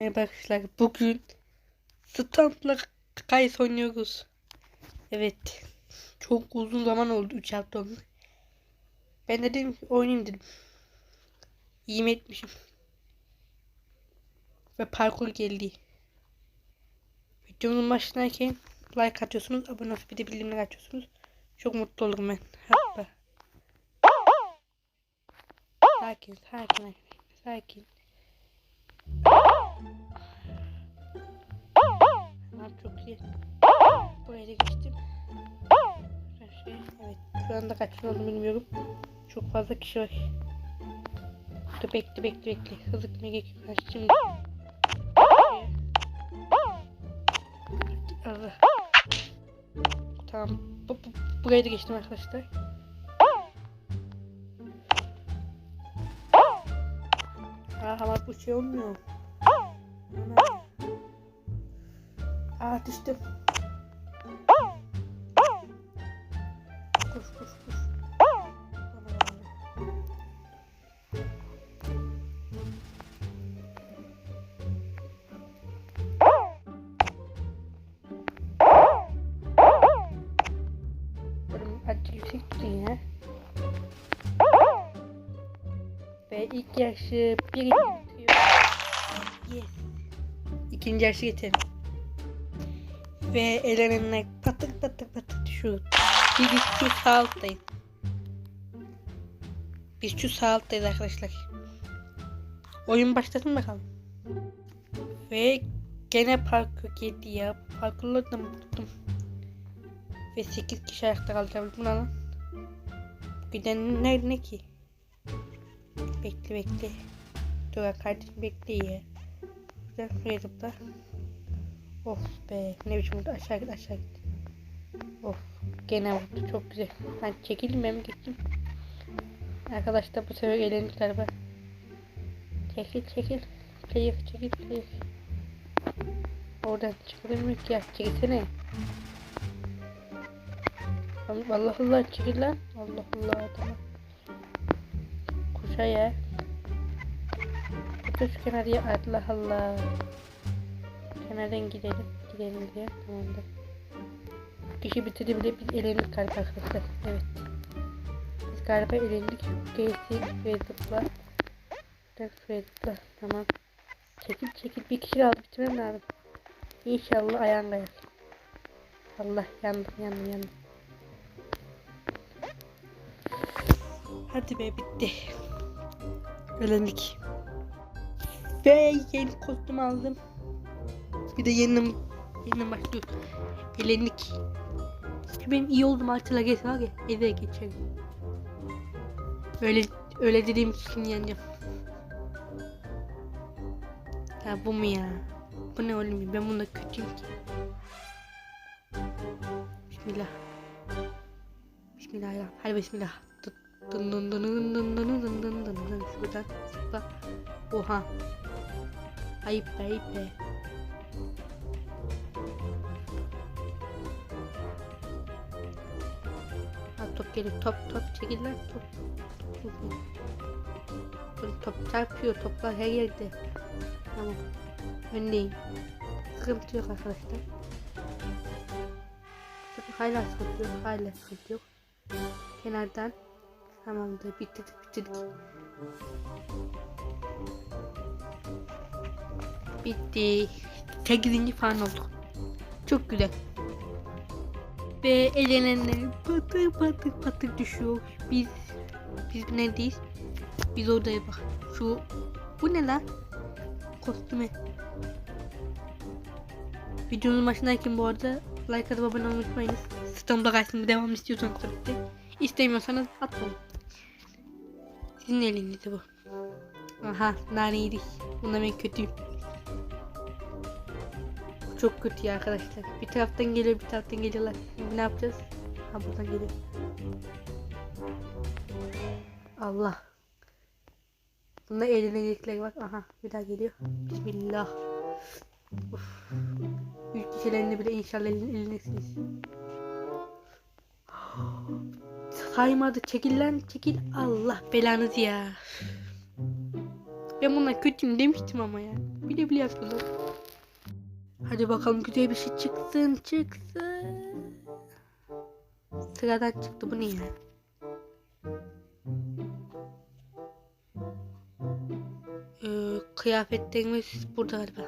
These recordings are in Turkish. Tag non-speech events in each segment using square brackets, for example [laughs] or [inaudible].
Merhaba arkadaşlar. Bugün Stamp'la kayıs oynuyoruz. Evet. Çok uzun zaman oldu. 3 hafta oldu. Ben de dedim oynayayım dedim. İyi mi etmişim. Ve parkur geldi. Videonun başındayken like atıyorsunuz. Abone olup bir de bildirimleri açıyorsunuz. Çok mutlu olurum ben. Hatta. Sakin, sakin, sakin. Tamam çok iyi. Buraya da geçtim. Şey, evet. Şu anda kaç yıl oldu bilmiyorum. Çok fazla kişi var. Dur bekle bekle bekle. Hızlı gitmeye gerek yok. Şimdi. Allah. Tamam. Bu, bu, buraya da geçtim arkadaşlar. Aa ama bu şey. Ana. Aa düştüm. Koş koş koş. Hadi yüksek tutun ya. Ben ilk yaşı birinci tutuyorum. Yes. İkinci yarışı geçelim. Ve elenenler patır patır patır düşüyor. Biz şu sağ alttayız. Biz şu sağ alttayız arkadaşlar. Oyun başlasın bakalım. Ve gene parkur geldi ya. Parkurları da unuttum. Ve 8 kişi ayakta kalacağım. Bu ne lan? Giden nerede ne ki? Bekle bekle. Dur kardeşim bekle ya. Şuraya zıpla. Of be ne biçim oldu aşağı git aşağı git. Of gene vurdu çok güzel. Ben çekildim ben mi geçtim? Arkadaşlar bu sefer eğlendik galiba. Çekil çekil. Player çekil player. Oradan çıkılmıyor ki ya çekilsene. Allah Allah çekil lan. Allah Allah tamam. Kuşa ya. Otur şu kenarıya Allah Allah. Kenardan gidelim. Gidelim diye. Tamamdır. Kişi bitirdi bile biz elendik galiba arkadaşlar. Evet. Biz galiba elendik. Geysi ve zıpla. Ve zıpla. Tamam. Çekil çekil. Bir kişi aldı bitirmem lazım. İnşallah ayağın kayar. Allah yandım yandım yandım. Hadi be bitti. Elendik. Ve yeni kostüm aldım. Bir de yeniden yeniden başlıyor. Elendik. Çünkü benim iyi oldum artılar geçse var ya eve geçerim. Öyle öyle dediğim için yeneceğim. Ya bu mu ya? Bu ne oğlum? Ben bunda kötüyüm ki. Bismillah. Bismillahirrahmanirrahim. Hadi bismillah. Dın dın dın dın dın dın dın dın dın dın dın. Şuradan zıpla. Oha. Ayıp be. Ha top geliyor top top çekil lan top. Böyle top çarpıyor toplar her yerde. Tamam. Öndeyim. Sıkıntı yok arkadaşlar. Hala sıkıntı yok. Hala sıkıntı yok. Kenardan. Tamamdır. Bitirdik bitirdik. Bitti. 8. falan olduk. Çok güzel. Ve elenenler patır patır patır düşüyor. Biz biz neredeyiz? Biz oradayız bak. Şu bu ne lan? Kostüme. Videonun başındayken bu arada like atıp abone olmayı unutmayınız. Sistemde kalsın devam istiyorsanız tabii ki. İstemiyorsanız atmayın. Sizin elinizde bu. Aha nane yedik. Bunda ben kötüyüm. Çok kötü ya arkadaşlar. Bir taraftan geliyor bir taraftan geliyorlar. Şimdi ne yapacağız? Ha buradan geliyor. Allah. Bunda eğlenecekler bak. Aha bir daha geliyor. Bismillah. Uf. Büyük kişilerinde bile inşallah elin, elinirsiniz. Saymadı. Çekil lan çekil. Allah belanız ya. Ben bundan kötüyüm demiştim ama ya. Bile bile yapıyorlar. Hadi bakalım güzel bir şey çıksın çıksın. Sıradan çıktı bu ne ya? Ee, kıyafetlerimiz burada galiba.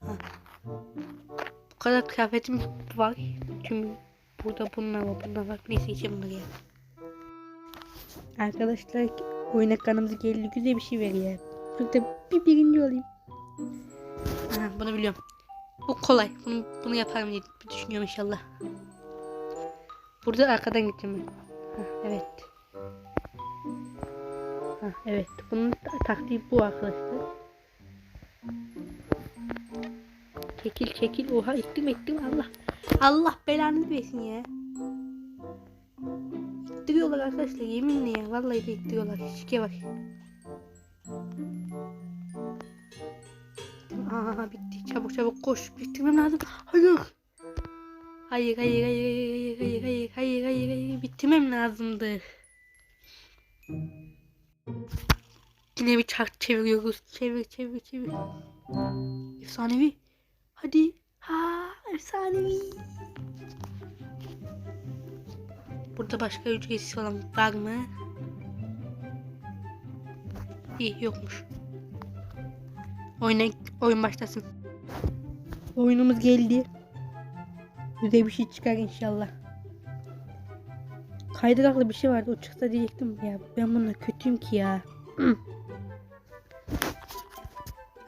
Ha. Bu kadar kıyafetim var. Tüm burada bunlar var bunlar var. Neyse içe bunları ya. Arkadaşlar oyun ekranımıza geldi güzel bir şey veriyor. Burada bir birinci olayım. Aha, bunu biliyorum. Bu kolay. Bunu, bunu yaparım diye düşünüyorum inşallah. Burada arkadan gideceğim ben. Evet. Hah, evet. Bunun ta- taktiği bu arkadaşlar. Çekil çekil. Oha ettim ettim Allah. Allah belanı versin ya. İttiriyorlar arkadaşlar yeminle ya. Vallahi de ittiriyorlar. Şike bak. Aa bitti. Çabuk çabuk koş. Bitirmem lazım. Hayır. Hayır hayır hayır hayır hayır hayır hayır hayır hayır bitirmem lazımdı. Yine bir çark çeviriyoruz. Çevir çevir çevir. Efsanevi. Hadi. Ha efsanevi. Burada başka ücretsiz falan var mı? İyi yokmuş. Oyuna, oyun başlasın. Oyunumuz geldi. Güzel bir şey çıkar inşallah. Kaydıraklı bir şey vardı o çıksa diyecektim ya ben buna kötüyüm ki ya. [clears throat]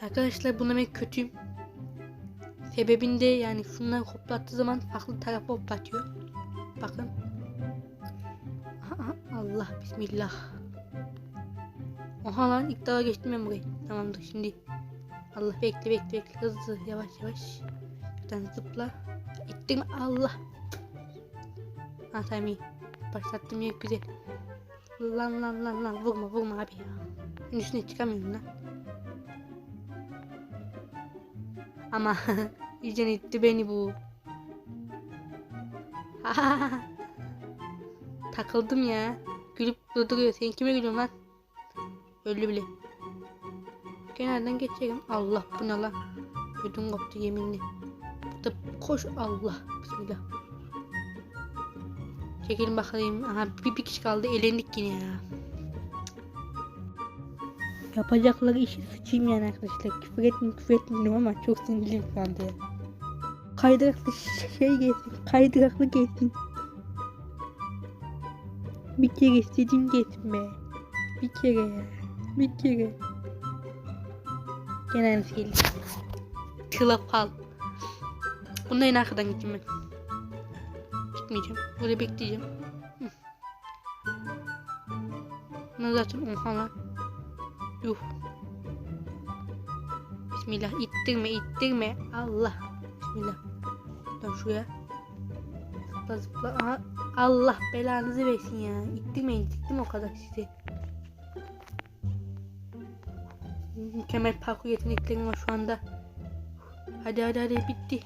Arkadaşlar buna ben kötüyüm. Sebebinde yani şunları hoplattığı zaman farklı tarafa hoplatıyor. Bakın. Allah bismillah. Oha lan ilk daha geçtim ben burayı. Tamamdır şimdi. Allah bekle bekle bekle hızlı yavaş yavaş. Şuradan zıpla. İttim Allah. Ha tamam iyi. Başlattım ya güzel. Lan lan lan lan vurma vurma abi ya. Ben üstüne çıkamıyorum lan. Ama [laughs] iyice itti beni bu. [laughs] Takıldım ya. Gülüp durduruyor. Sen kime gülüyorsun lan? Öldü bile. Kenardan geçelim. Allah bu ne lan? Ödüm koptu yeminli. Burada koş Allah. Bismillah. Çekelim bakalım. Aha bir, bir kişi kaldı. Elendik yine ya. Yapacakları işi sıçayım yani arkadaşlar. Küfür etmiyorum küfür etmiyorum ama çok sinirliyim şu anda ya. Kaydıraklı şey gelsin. Kaydıraklı gelsin. Bir kere istedim geçme. Bir kere ya. Bir kere. Aynısı geldi. Klapal. Bunda en arkadan gideceğim ben. Gitmeyeceğim. Böyle bekleyeceğim. Bunu zaten oha lan. Yuh. Bismillah ittirme ittirme. Allah. Bismillah. Dön şuraya. Zıpla zıpla. Aha. Allah belanızı versin ya. İttirmeyin ittirme o kadar size. Mükemmel parkur yeteneklerim var şu anda. Hadi hadi hadi bitti.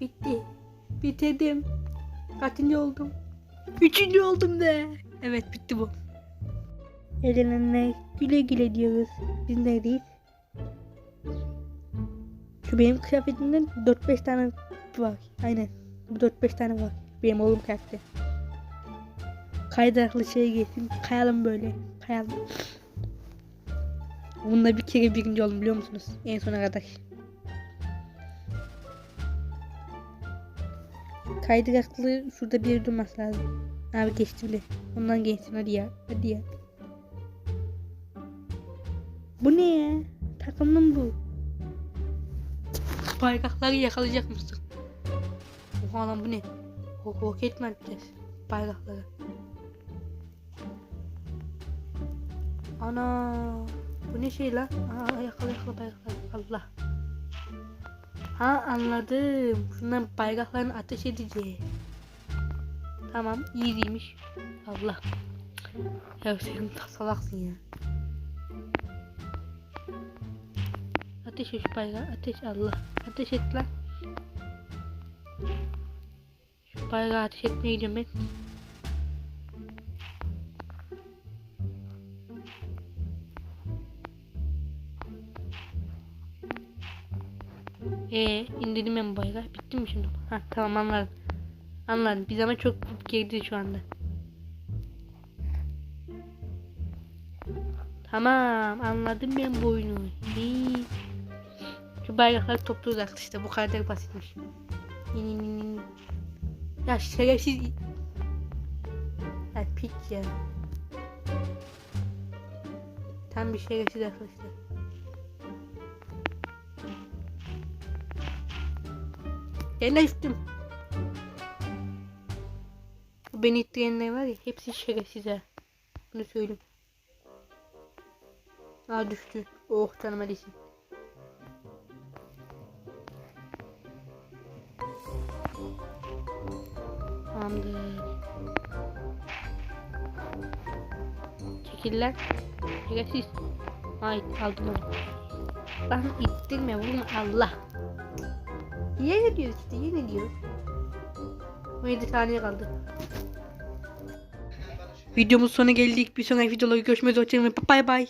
Bitti. Bitirdim. Kaçıncı oldum? Üçüncü oldum de. Evet bitti bu. Elenenler güle güle diyoruz. Biz neredeyiz? Şu benim kıyafetimden 4-5 tane var. Aynen. Bu 4-5 tane var. Benim oğlum kıyafeti. Kaydıraklı şey gelsin. Kayalım böyle. Kayalım. Bunda bir kere birinci oldum biliyor musunuz? En sona kadar. Kaydıraklı şurada bir durması lazım. Abi geçti bile. Ondan geçsin hadi ya. Hadi ya. Bu ne ya? Takımın bu. Bayrakları yakalayacak mısın? Oha lan bu ne? Roket mi atacağız? Bayrakları. Ana. Bu ne şey lan? Aa yakala yakala bayrakları. Allah. Ha anladım. Şundan bayraklarını ateş edeceğiz. Tamam iyiymiş. Allah. Ya sen salaksın ya. Ateş et bayrağı. Ateş Allah. Ateş et lan. Şu bayrağı ateş etmeye gidiyorum ben. Ee, indirdim ben bu bayrağı. Bitti mi şimdi? Ha tamam anladım. Anladım. Biz ama çok geride şu anda. Tamam anladım ben bu oyunu. İyi. Şu bayrakları topluyoruz arkadaşlar. Bu kadar basitmiş. Ya şerefsiz. Ya piç ya. Tam bir şerefsiz arkadaşlar. Üstüm. Bu beni ittirenler var ya hepsi şerefsiz ha. Bunu söyleyeyim. Aa düştü. Oh canıma değsin. Tamamdır. Çekil lan. Şerefsiz. Ay aldım onu. Lan ittirme vurma Allah. Yine diyor işte yine diyor. 17 saniye kaldı. Videomuz sona geldik. Bir sonraki videoda görüşmek üzere. Bay bay.